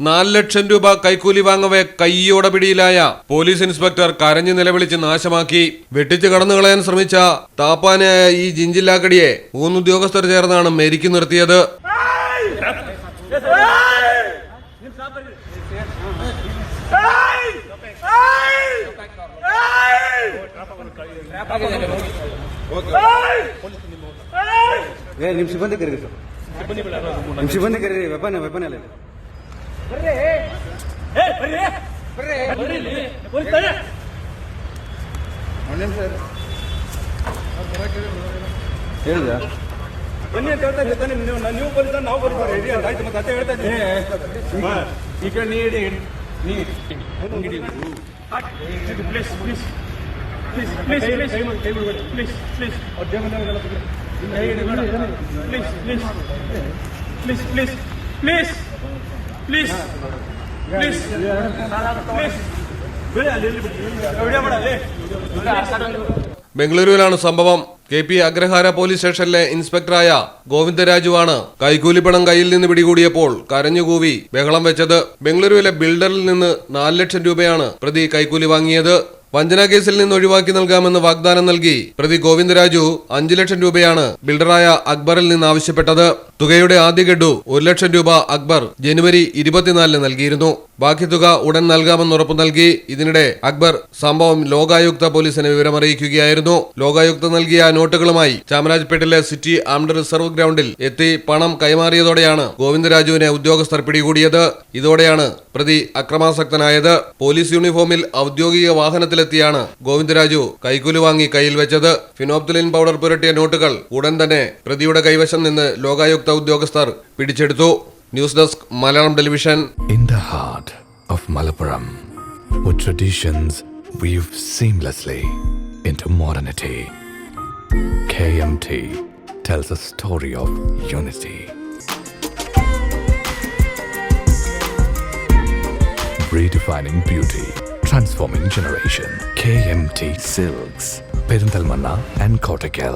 നാല് ലക്ഷം രൂപ കൈക്കൂലി വാങ്ങവെ കൈയോടെ പിടിയിലായ പോലീസ് ഇൻസ്പെക്ടർ കരഞ്ഞു നിലവിളിച്ച് നാശമാക്കി വെട്ടിച്ച് കടന്നു കളയാൻ ശ്രമിച്ച താപ്പാനായ ഈ ജിഞ്ചില്ലാക്കടിയെ മൂന്ന് ഉദ്യോഗസ്ഥർ ചേർന്നാണ് മെരുക്കി നിർത്തിയത് ಏ ನಿಮ್ ಸಿಬ್ಬಂದಿ ಕರೀರಿ ಸರ್ ನಿಮ್ ಸಿಬ್ಬಂದಿ ಕರೀರಿ ವೆಪನ್ ವೆಪನ್ ಅಲ್ಲ ಬರ್ರಿ. ಏ ಬರ್ರಿ. ಬರ್ರಿ. ಬರ್ರಿ ಇಲ್ಲಿ. ಬರ್ತಾರೆ ಒಂದು ಬನ್ನಿ ಅಂತ ಹೇಳ್ತಾ ಇದ್ದೀನಿ ನೀವು ನೀವು ಬರೀತಾರೆ ನಾವು ಬರೀತಾರೆ ಇಡಿ ಆಯ್ತು ಮತ್ತೆ ಹೇಳ್ತಾ ಇದ್ದೀನಿ ಈ ಕಡೆ ನೀ ಇಡಿ ನೀ please please please please please please please please please please please please please please ബംഗളൂരുവിലാണ് സംഭവം. കെ പി അഗ്രഹാര പോലീസ് സ്റ്റേഷനിലെ ഇൻസ്പെക്ടറായ ഗോവിന്ദരാജുവാണ് കൈക്കൂലി പണം കയ്യിൽ നിന്ന് പിടികൂടിയപ്പോൾ കരഞ്ഞുകൂവി ബഹളം വെച്ചത്. ബംഗളൂരുവിലെ ബിൽഡറിൽ നിന്ന് നാല് ലക്ഷം രൂപയാണ് പ്രതി കൈക്കൂലി വാങ്ങിയത്. വഞ്ചന കേസിൽ നിന്ന് ഒഴിവാക്കി നൽകാമെന്ന് വാഗ്ദാനം നൽകി പ്രതി ഗോവിന്ദരാജു അഞ്ചു ലക്ഷം രൂപയാണ് ബിൽഡറായ അക്ബറിൽ നിന്ന് ആവശ്യപ്പെട്ടത്. തുകയുടെ ആദ്യ ഗഡു ഒരു ലക്ഷം രൂപ അക്ബർ ജനുവരി ഇരുപത്തിനാലിന് നൽകിയിരുന്നു. ബാക്കി തുക ഉടൻ നൽകാമെന്ന് ഉറപ്പു നൽകി. ഇതിനിടെ അക്ബർ സംഭവം ലോകായുക്ത പോലീസിന് വിവരമറിയിക്കുകയായിരുന്നു. ലോകായുക്ത നൽകിയ നോട്ടുകളുമായി ചാമരാജ്പേട്ടിലെ സിറ്റി ആംഡ് റിസർവ് ഗ്രൗണ്ടിൽ എത്തി പണം കൈമാറിയതോടെയാണ് ഗോവിന്ദരാജുവിനെ ഉദ്യോഗസ്ഥർ പിടികൂടിയത്. ഇതോടെയാണ് പ്രതി അക്രമാസക്തനായത് പോലീസ് യൂണിഫോമിൽ ഔദ്യോഗിക വാഹനത്തിലെത്തിയാണ് ഗോവിന്ദരാജു കൈക്കൂലി വാങ്ങി കയ്യിൽ വെച്ചത്. ഫിനോപ്തിലിൻ പൗഡർ പുരട്ടിയ നോട്ടുകൾ ഉടൻ തന്നെ പ്രതിയുടെ കൈവശം നിന്ന് ലോകായുക്ത ഉദ്യോഗസ്ഥർ പിടിച്ചെടുത്തു. News desk Malayalam television. In the heart of Malappuram traditions weave seamlessly into modernity, KMT tells a story of unity. Redefining beauty, transforming generation. KMT Silks, Perindalmanna and Kottakkal.